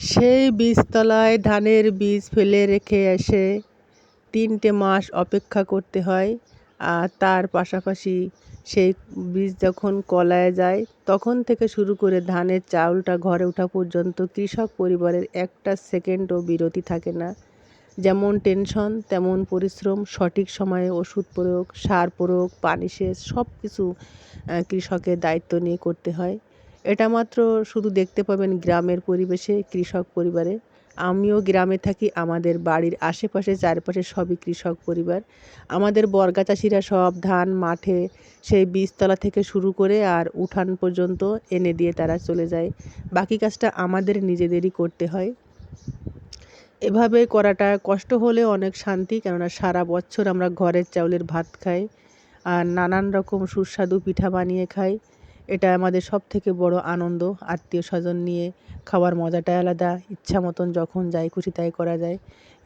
সেই বীজতলায় ধানের বীজ ফেলে রেখে এসে তিনটে মাস অপেক্ষা করতে হয়। আর তার পাশাপাশি সেই বীজ যখন কলায় যায়, তখন থেকে শুরু করে ধানের চাউলটা ঘরে ওঠা পর্যন্ত কৃষক পরিবারের একটা সেকেন্ডও বিরতি থাকে না। যেমন টেনশন, তেমন পরিশ্রম, সঠিক সময়ে ওষুধ প্রয়োগ, সার প্রয়োগ, পানি সেচ সব কিছু কৃষকের দায়িত্ব নিয়ে করতে হয়। এটা মাত্র শুধু দেখতে পাবেন গ্রামের পরিবেশে, কৃষক পরিবারে। আমিও গ্রামে থাকি, আমাদের বাড়ির আশেপাশে, চারপাশে সবই কৃষক পরিবার। আমাদের বর্গা চাষিরা সব ধান, মাঠে সেই বীজতলা থেকে শুরু করে আর উঠান পর্যন্ত এনে দিয়ে তারা চলে যায়। বাকি কাজটা আমাদের নিজেদেরই করতে হয়। এভাবে করাটা কষ্ট হলেও অনেক শান্তি, কেননা সারা বছর আমরা ঘরের চাউলের ভাত খাই আর নানান রকম সুস্বাদু পিঠা বানিয়ে খাই। এটা আমাদের সব থেকে বড় আনন্দ, আত্মীয় স্বজন নিয়ে খাওয়ার মজাটাই আলাদা, ইচ্ছা মতন যখন যাই খুশি তাই করা যায়।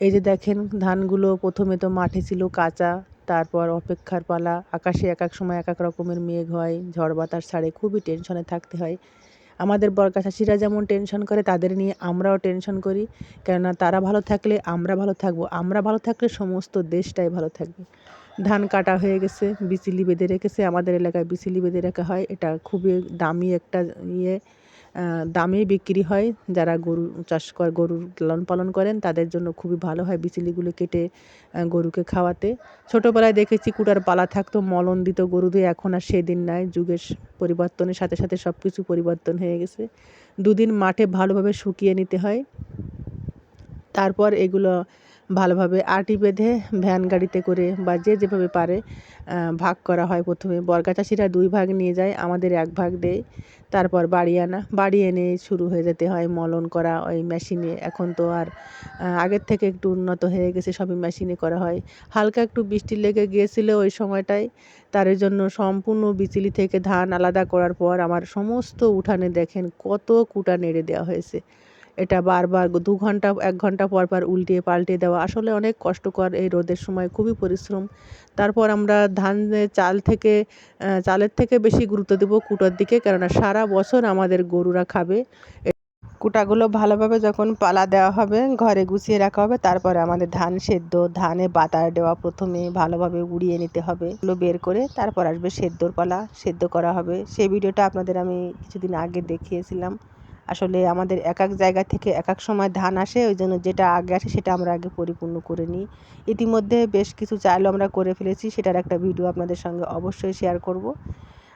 এই যে দেখেন, ধানগুলো প্রথমে তো মাঠে ছিল কাঁচা, তারপর অপেক্ষার পালা, আকাশে এক এক সময় এক এক রকমের মেঘ হয়, ঝড় বাতাস ছাড়ে খুবই টেনশনে থাকতে হয়। আমাদের বর্গা চাষিরা যেমন টেনশন করে, তাদের নিয়ে আমরাও টেনশন করি, কেননা তারা ভালো থাকলে আমরা ভালো থাকব, আমরা ভালো থাকলে সমস্ত দেশটাই ভালো থাকবে। ধান কাটা হয়ে গেছে, বিচুলি বেঁধে রেখেছে। আমাদের এলাকায় বিচুলি বেঁধে রাখা হয়। এটা খুবই দামি একটা ইয়ে দামে বিক্রি হয়। যারা গরু চাষ করে, গরুর লালন পালন করেন, তাদের জন্য খুবই ভালো হয় বিচুলিগুলো কেটে গরুকে খাওয়াতে। ছোটোবেলায় দেখেছি কুটার পালা থাকতো মলন দিত গরুদের এখন আর সেদিন নাই। যুগের পরিবর্তনের সাথে সাথে সব কিছু পরিবর্তন হয়ে গেছে। দুদিন মাঠে ভালোভাবে শুকিয়ে নিতে হয়। তারপর এগুলো ভালোভাবে আটি বেঁধে ভ্যান গাড়িতে করে বা যে যেভাবে পারে ভাগ করা হয় প্রথমে। বর্গা চাষিরা দুই ভাগ নিয়ে যায়, আমাদের এক ভাগ দেয়। তারপর বাড়ি আনা, বাড়ি এনে শুরু হয়ে যেতে হয় মলন করা ওই মেশিনে। এখন তো আর আগের থেকে একটু উন্নত হয়ে গেছে সবই মেশিনে করা হয়। হালকা একটু বৃষ্টি লেগে গিয়েছিল ওই সময়টায়। তার জন্য সম্পূর্ণ বিচুলি থেকে ধান আলাদা করার পর আমার সমস্ত উঠানে দেখেন কত কুটা নেড়ে দেওয়া হয়েছে। এটা বারবার দু ঘণ্টা, এক ঘণ্টা পর পর উল্টে পাল্টে দেওয়া। আসলে অনেক কষ্টকর এই রোদের সময়, খুবই পরিশ্রম। তারপর আমরা ধান চাল থেকে চালের থেকে বেশি গুরুত্ব দেবো কুটোর দিকে, কেননা সারা বছর আমাদের গরুরা খাবে। কুটাগুলো ভালোভাবে যখন পালা দেওয়া হবে, ঘরে গুছিয়ে রাখা হবে, তারপরে আমাদের ধান সেদ্ধ, ধানে বাতার দেওয়া প্রথমে ভালোভাবে উড়িয়ে নিতে হবে। এগুলো বের করে তারপর আসবে সেদ্ধর পালা, সেদ্ধ করা হবে। সেই ভিডিওটা আপনাদের আমি কিছুদিন আগে দেখিয়েছিলাম। আসলে আমাদের এক এক জায়গা থেকে এক এক সময় ধান আসে ওই জন্য যেটা আগে আসে সেটা আমরা আগে পরিপূর্ণ করে নিই। ইতিমধ্যে বেশ কিছু চালও আমরা করে ফেলেছি, সেটার একটা ভিডিও আপনাদের সঙ্গে অবশ্যই শেয়ার করব।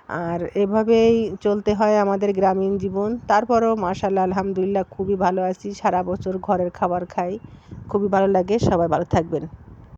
আর এভাবেই চলতে হয় আমাদের গ্রামীণ জীবন। তারপরও মাশাল্লাহ আলহামদুলিল্লাহ, খুবই ভালো আছি। সারা বছর ঘরের খাবার খাই। খুবই ভালো লাগে। সবাই ভালো থাকবেন।